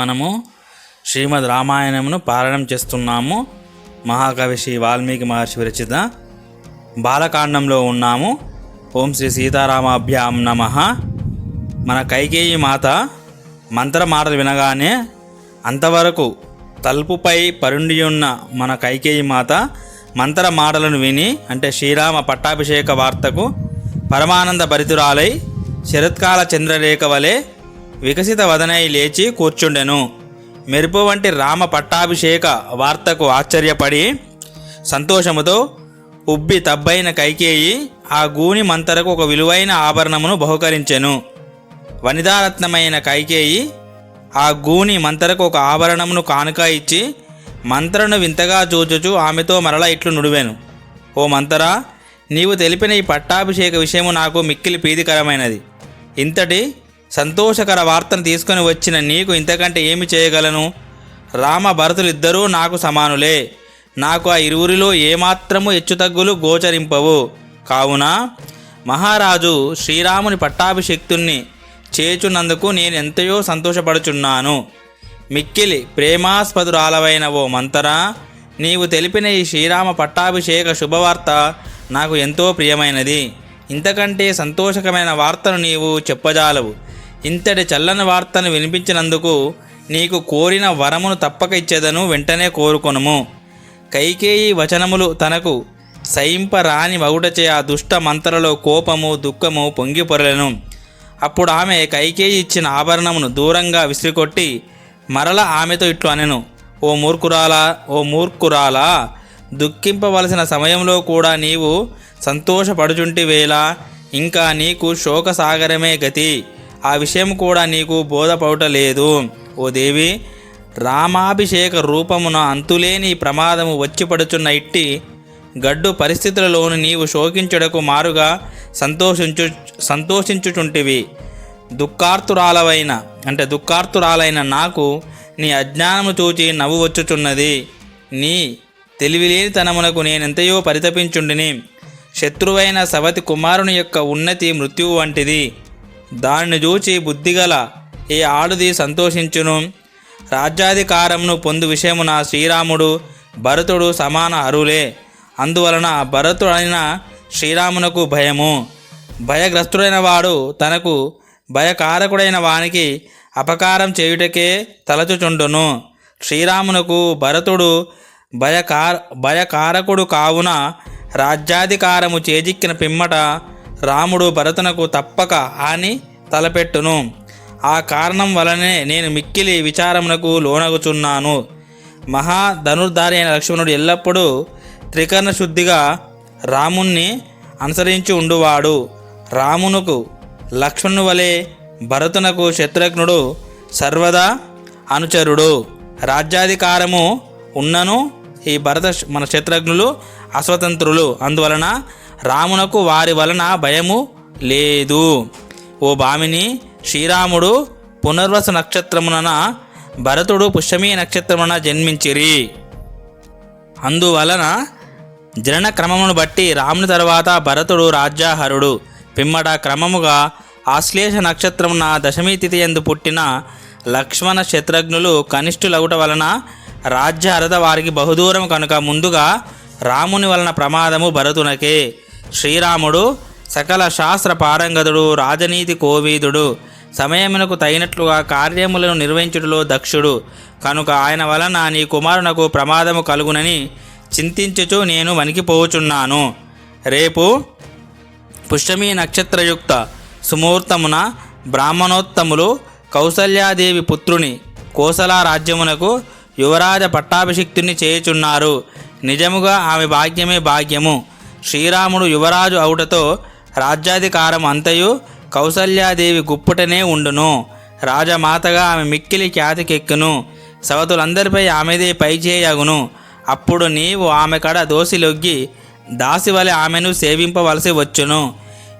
మనము శ్రీమద్ రామాయణమును పారాయణం చేస్తున్నాము. మహాకవి శ్రీ వాల్మీకి మహర్షి విరచిత బాలకాండంలో ఉన్నాము. ఓం శ్రీ సీతారామాభ్యాం నమ. మన కైకేయి మాత మంత్ర మాటలు వినగానే అంతవరకు తలుపుపై పరుండి ఉన్న మన కైకేయి మాత మంత్ర మాటలను విని అంటే శ్రీరామ పట్టాభిషేక వార్తకు పరమానంద భరితురాలై శరత్కాల చంద్రరేఖ వలె వికసిత వదనై లేచి కూర్చుండెను. మెరుపు వంటి రామ పట్టాభిషేక వార్తకు ఆశ్చర్యపడి సంతోషముతో ఉబ్బి తబ్బైన కైకేయి ఆ గూని మంతరకు ఒక విలువైన ఆభరణమును బహుకరించెను. వనిదారత్నమైన కైకేయి ఆ గూని మంతరకు ఒక ఆభరణమును కానుక ఇచ్చి మంత్రను వింతగా చూచుచు ఆమెతో మరల ఇట్లు నుడివెను. ఓ మంతరా నీవు తెలిపిన ఈ పట్టాభిషేక విషయము నాకు మిక్కిలి ప్రీతికరమైనది. ఇంతటి సంతోషకర వార్తను తీసుకొని వచ్చిన నీకు ఇంతకంటే ఏమి చేయగలను? రామ భరతులిద్దరూ నాకు సమానులే. నాకు ఆ ఇరువురిలో ఏమాత్రము హెచ్చుతగ్గులు గోచరింపవు. కావున మహారాజు శ్రీరాముని పట్టాభిషక్తుణ్ణి చేచున్నందుకు నేను ఎంతయో సంతోషపడుచున్నాను. మిక్కిలి ప్రేమాస్పదురాలవైన ఓ మంతరా నీవు తెలిపిన ఈ శ్రీరామ పట్టాభిషేక శుభవార్త నాకు ఎంతో ప్రియమైనది. ఇంతకంటే సంతోషకరమైన వార్తను నీవు చెప్పజాలవు. ఇంతటి చల్లని వార్తను వినిపించినందుకు నీకు కోరిన వరమును తప్పక ఇచ్చేదను వెంటనే కోరుకొనుము. కైకేయి వచనములు తనకు సయింపరాని మగుటచే ఆ దుష్ట మంత్రలో కోపము దుఃఖము పొంగిపొరలను అప్పుడు ఆమె కైకేయి ఇచ్చిన ఆభరణమును దూరంగా విసిరికొట్టి మరల ఆమెతో ఇట్లు అనెను. ఓ మూర్ఖురాలా ఓ మూర్ఖురాలా దుఃఖింపవలసిన సమయంలో కూడా నీవు సంతోషపడుచుంటివేళ ఇంకా నీకు శోకసాగరమే గతి. ఆ విషయం కూడా నీకు బోధపడలేదు ఓ దేవి రామాభిషేక రూపమున అంతులేని ప్రమాదము వచ్చిపడుచున్న ఇట్టి గడ్డు పరిస్థితులలోను నీవు శోకించుటకు మారుగా సంతోషించు సంతోషించుచుంటివి. దుఃఖార్తురాలవైన అంటే దుఃఖార్తురాలైన నాకు నీ అజ్ఞానము చూచి నవ్వు వచ్చుచున్నది నీ తెలివిలేనితనమునకు నేనెంతయో పరితపించుండిని. శత్రువైన సవతి కుమారుని యొక్క ఉన్నతి మృత్యువు వంటిది. దానిని చూచి బుద్ధిగల ఈ ఆడుది సంతోషించును. రాజ్యాధికారమును పొందు విషయమున శ్రీరాముడు భరతుడు సమాన అరులే. అందువలన భరతుడైన శ్రీరామునకు భయము. భయగ్రస్తుడైన వాడు తనకు భయకారకుడైన వానికి అపకారం చేయుటకే తలచుచుండును. శ్రీరామునకు భరతుడు భయకార భయకారకుడు కావున రాజ్యాధికారము చేజిక్కిన పిమ్మట రాముడు భరతునకు తప్పక హాని తలపెట్టును. ఆ కారణం వలనే నేను మిక్కిలి విచారమునకు లోనగుచున్నాను. మహాధనుర్ధారి అయిన లక్ష్మణుడు ఎల్లప్పుడూ త్రికరణ శుద్ధిగా రాముణ్ణి అనుసరించి ఉండువాడు. రామునకు లక్ష్మణుని వలె భరతునకు శత్రుఘ్నుడు సర్వదా అనుచరుడు. రాజ్యాధికారము ఉన్నను ఈ భరత మన శత్రుఘ్నులు అస్వతంత్రులు. అందువలన రామునకు వారి వలన భయము లేదు. ఓ భామిని శ్రీరాముడు పునర్వసు నక్షత్రమున భరతుడు పుష్యమీ నక్షత్రమున జన్మించిరి. అందువలన జనన క్రమమును బట్టి రాముని తర్వాత భరతుడు రాజ్యాహరుడు. పిమ్మట క్రమముగా ఆశ్లేష నక్షత్రమున దశమీ తిథి ఎందు పుట్టిన లక్ష్మణ శత్రుఘ్నులు కనిష్ఠులగుట వలన రాజ్యహరత వారికి బహుదూరం కనుక ముందుగా రాముని వలన ప్రమాదము భరతునకే. శ్రీరాముడు సకల శాస్త్ర పారంగతుడు రాజనీతి కోవీదుడు సమయమునకు తగినట్లుగా కార్యములను నిర్వహించుటలో దక్షుడు. కనుక ఆయన వలన నీ కుమారునకు ప్రమాదము కలుగునని చింతించుచు నేను వణికిపోచున్నాను. రేపు పుష్యమీ నక్షత్రయుక్త సుముహూర్తమున బ్రాహ్మణోత్తములు కౌసల్యాదేవి పుత్రుని కోసలా రాజ్యమునకు యువరాజ పట్టాభిషిక్తుని చేయుచున్నారు. నిజముగా ఆమె భాగ్యమే భాగ్యము. శ్రీరాముడు యువరాజు అవుటతో రాజ్యాధికారం అంతయు కౌసల్యాదేవి గుప్పుటనే ఉండును. రాజమాతగా ఆమె మిక్కిలి ఖ్యాతికెక్కును. సవతులందరిపై ఆమెదే పైచేయగును. అప్పుడు నీవు ఆమె కడ దోసిలొగ్గి దాసి వలె ఆమెను సేవింపవలసి వచ్చును.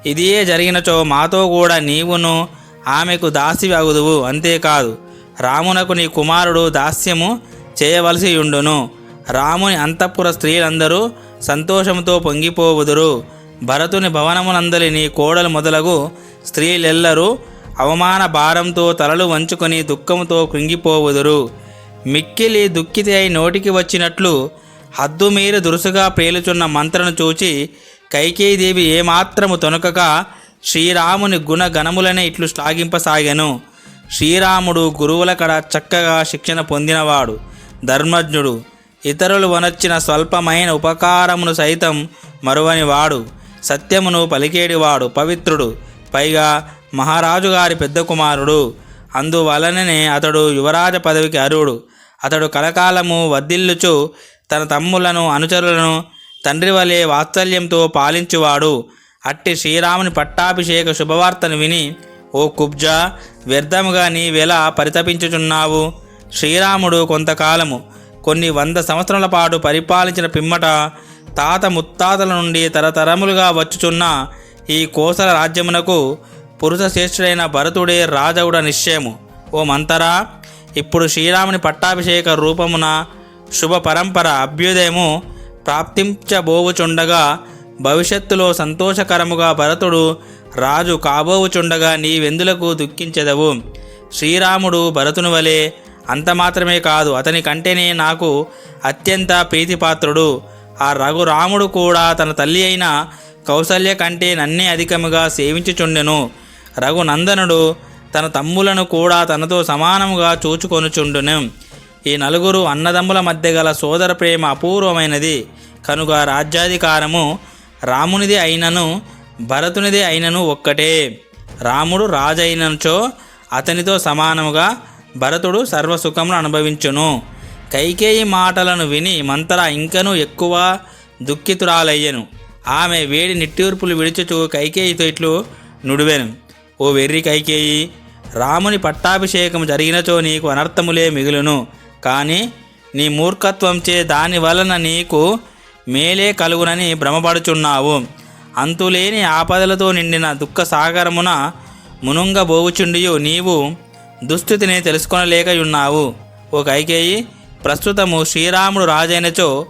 ఇదియే జరిగినచో మాతో కూడా నీవును ఆమెకు దాసి అగుదువు. అంతేకాదు రామునకు నీ కుమారుడు దాస్యము చేయవలసి ఉండును రాముని అంతఃపుర స్త్రీలందరూ సంతోషంతో పొంగిపోవుదురు. భరతుని భవనమునందలి నీ కోడలు మొదలగు స్త్రీలెల్లరూ అవమాన భారంతో తలలు వంచుకొని దుఃఖంతో కృంగిపోవుదురు. మిక్కిలి దుఃఖితి అయి నోటికి వచ్చినట్లు హద్దుమీరి దురుసుగా పేలుచున్న మంత్రను చూచి కైకేయీదేవి ఏమాత్రము తొనకక శ్రీరాముని గుణ గణములనే ఇట్లు శ్లాఘింపసాగాను. శ్రీరాముడు గురువుల కడ చక్కగా శిక్షణ పొందినవాడు. ధర్మజ్ఞుడు. ఇతరులు వనొచ్చిన స్వల్పమైన ఉపకారమును సైతం మరువనివాడు. సత్యమును పలికేడివాడు పవిత్రుడు. పైగా మహారాజు గారి పెద్ద కుమారుడు. అందువలననే అతడు యువరాజ పదవికి అర్హుడు. అతడు కలకాలము వర్ధిల్లుచు తన తమ్ములను అనుచరులను తండ్రి వలె వాత్సల్యంతో పాలించువాడు. అట్టి శ్రీరాముని పట్టాభిషేక శుభవార్తను విని ఓ కుబ్జా వ్యర్థముగా నీవెలా పరితపించుచున్నావు. శ్రీరాముడు కొంతకాలము కొన్ని వంద సంవత్సరాల పాటు పరిపాలించిన పిమ్మట తాత ముత్తాతల నుండి తరతరములుగా వచ్చుచున్న ఈ కోసల రాజ్యమునకు పురుష శ్రేష్ఠుడైన భరతుడే రాజవుడ నిశ్చయము. ఓ మంతరా ఇప్పుడు శ్రీరాముని పట్టాభిషేక రూపమున శుభ పరంపర అభ్యుదయము ప్రాప్తించబోవుచుండగా భవిష్యత్తులో సంతోషకరముగా భరతుడు రాజు కాబోవుచుండగా నీవెందులకు దుఃఖించెదవు? శ్రీరాముడు భరతుని వలె అంత మాత్రమే కాదు అతని కంటేనే నాకు అత్యంత ప్రీతిపాత్రుడు. ఆ రఘురాముడు కూడా తన తల్లి అయిన కౌసల్య కంటే నన్నే అధికముగా సేవించుచుండెను. రఘునందనుడు తన తమ్ములను కూడా తనతో సమానముగా చూచుకొనుచుండును. ఈ నలుగురు అన్నదమ్ముల మధ్య గల సోదర ప్రేమ అపూర్వమైనది. కనుక రాజ్యాధికారము రామునిది అయినను భరతునిది అయినను ఒక్కటే. రాముడు రాజైనచో అతనితో సమానముగా భరతుడు సర్వసుఖమును అనుభవించును. కైకేయి మాటలను విని మంతర ఇంకనూ ఎక్కువ దుఃఖితురాలయ్యను. ఆమె వేడి నిట్టూర్పులు విడిచుచు కైకేయితో ఇట్లు నుడివెను. ఓ వెర్రి కైకేయి రాముని పట్టాభిషేకం జరిగినచో నీకు అనర్థములే మిగులును. కానీ నీ మూర్ఖత్వంచే దాని వలన నీకు మేలే కలుగునని భ్రమపడుచున్నావు. అంతులేని ఆపదలతో నిండిన దుఃఖ సాగరమున మునుంగబోవుచుండియు నీవు దుస్థితిని తెలుసుకొనలేకయున్నావు. ఓ కైకేయి ప్రస్తుతము శ్రీరాముడు రాజైనచో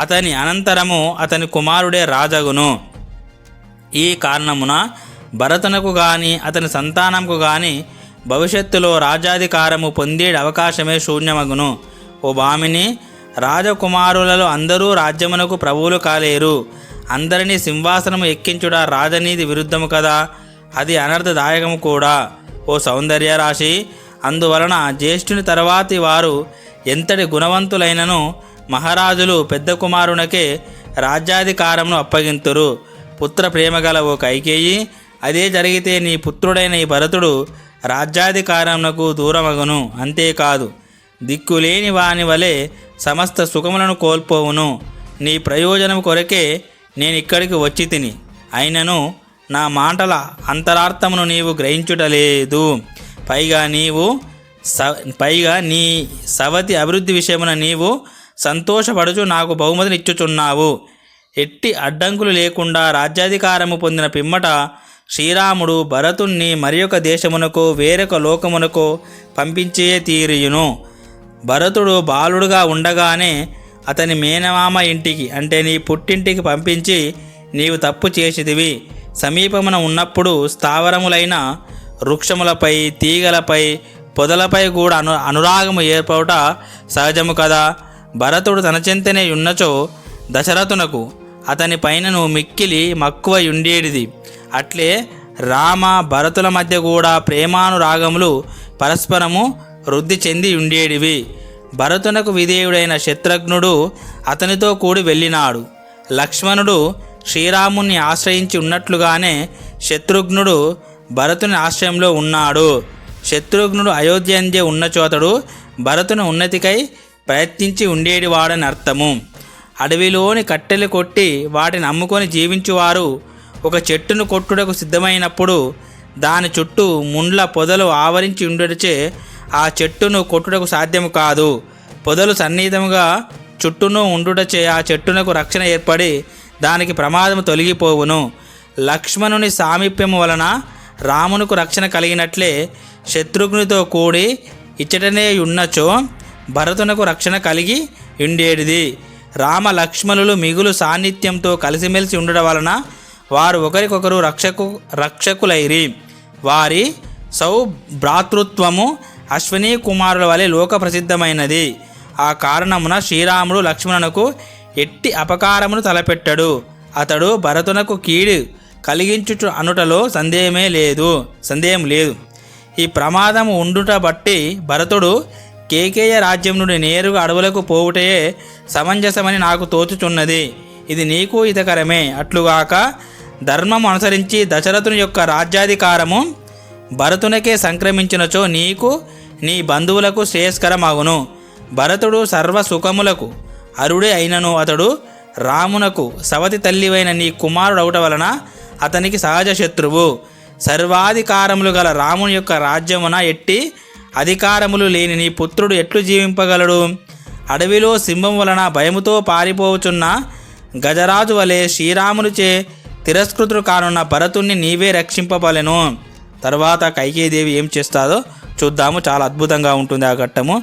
అతని అనంతరము అతని కుమారుడే రాజగును. ఈ కారణమున భరతునకు గాని అతని సంతానంకు గాని భవిష్యత్తులో రాజ్యాధికారము పొందే అవకాశమే శూన్యమగును. ఓ భామిని రాజకుమారులలో అందరూ రాజ్యమునకు ప్రభువులు కాలేరు. అందరినీ సింహాసనము ఎక్కించుట రాజనీతి విరుద్ధము కదా అది అనర్థదాయకము కూడా. ఓ సౌందర్య రాశి. అందువలన జ్యేష్ఠుని తర్వాతి వారు ఎంతటి గుణవంతులైనను మహారాజులు పెద్ద కుమారునకే రాజ్యాధికారమును అప్పగింతురు. పుత్ర ప్రేమగల ఓ కైకేయి అదే జరిగితే నీ పుత్రుడైన ఈ భరతుడు రాజ్యాధికారమునకు దూరమగును. అంతేకాదు దిక్కులేని వాని వలె సమస్త సుఖములను కోల్పోవును. నీ ప్రయోజనం కొరకే నేను ఇక్కడికి వచ్చి తిని. అయినను నా మాటల అంతరార్థమును నీవు గ్రహించుటలేదు. పైగా నీవు స పైగా నీ సవతి అభివృద్ధి విషయమున నీవు సంతోషపడుచు నాకు బహుమతిని ఇచ్చుచున్నావు. ఎట్టి అడ్డంకులు లేకుండా రాజ్యాధికారము పొందిన పిమ్మట శ్రీరాముడు భరతుణ్ణి మరి ఒక దేశమునకు వేరొక లోకమునకు పంపించే తీరియును. భరతుడు బాలుడుగా ఉండగానే అతని మేనమామ ఇంటికి అంటే నీ పుట్టింటికి పంపించి నీవు తప్పు చేసిదివి సమీపమున ఉన్నప్పుడు స్థావరములైన వృక్షములపై తీగలపై పొదలపై కూడా అను అనురాగము ఏర్పడుట సహజము కదా? భరతుడు తన చెంతనే ఉన్నచో దశరథునకు అతని పైనను మిక్కిలి మక్కువ ఉండేటిది అట్లే రామ భరతుల మధ్య కూడా ప్రేమానురాగములు పరస్పరము వృద్ధి చెంది ఉండేటివి భరతునకు విధేయుడైన శత్రుఘ్నుడు అతనితో కూడి వెళ్ళినాడు. లక్ష్మణుడు శ్రీరాముణ్ణి ఆశ్రయించి ఉన్నట్లుగానే శత్రుఘ్నుడు భరతుని ఆశ్రయంలో ఉన్నాడు. శత్రుఘ్నుడు అయోధ్యందే ఉన్న చోతడు భరతుని ఉన్నతికై ప్రయత్నించి ఉండేటివాడని అర్థము. అడవిలోని కట్టెలు కొట్టి వాటిని అమ్ముకొని జీవించువారు ఒక చెట్టును కొట్టుటకు సిద్ధమైనప్పుడు దాని చుట్టూ ముండ్ల పొదలు ఆవరించి ఉండడిచే ఆ చెట్టును కొట్టుటకు సాధ్యము కాదు. పొదలు సన్నిహితముగా చుట్టూను ఉండుటచే ఆ చెట్టునకు రక్షణ ఏర్పడి దానికి ప్రమాదము తొలగిపోవును. లక్ష్మణుని సామీప్యము వలన రామునకు రక్షణ కలిగినట్లే శత్రుఘ్నితో కూడి ఇచ్చటనే ఉన్నచో భరతునకు రక్షణ కలిగి ఉండేటిది రామ లక్ష్మణులు మిగులు సాన్నిధ్యంతో కలిసిమెలిసి ఉండడం వలన వారు ఒకరికొకరు రక్షకు రక్షకులైరి. వారి సౌభ్రాతృత్వము అశ్విని కుమారుల వలె లోక ప్రసిద్ధమైనది ఆ కారణమున శ్రీరాముడు లక్ష్మణునకు ఎట్టి అపకారమును తలపెట్టడు. అతడు భరతునకు కీడు కలిగించుట అనుటలో సందేహమే లేదు సందేహం లేదు. ఈ ప్రమాదము ఉండుట బట్టి భరతుడు కేకేయ రాజ్యం నుండి నేరుగా అడవులకు పోవుటయే సమంజసమని నాకు తోచుచున్నది. ఇది నీకు హితకరమే. అట్లుగాక ధర్మం అనుసరించి దశరథుని యొక్క రాజ్యాధికారము భరతునికే సంక్రమించినచో నీకు నీ బంధువులకు శ్రేయస్కరమగును. భరతుడు సర్వ సుఖములకు అరుడే అయినను అతడు రామునకు సవతి తల్లివైన నీ కుమారుడవుట వలన అతనికి సహజ శత్రువు. సర్వాధికారములు గల రాముని యొక్క రాజ్యమున ఎట్టి అధికారములు లేని నీ పుత్రుడు ఎట్లు జీవింపగలడు? అడవిలో సింహం వలన భయముతో పారిపోవచున్న గజరాజు వలె శ్రీరామునిచే తిరస్కృతుడు కానున్న భరతుణ్ణి నీవే రక్షింపబలెను. తర్వాత కైకేదేవి ఏం చేస్తాదో చూద్దాము. చాలా అద్భుతంగా ఉంటుంది ఆ ఘట్టము.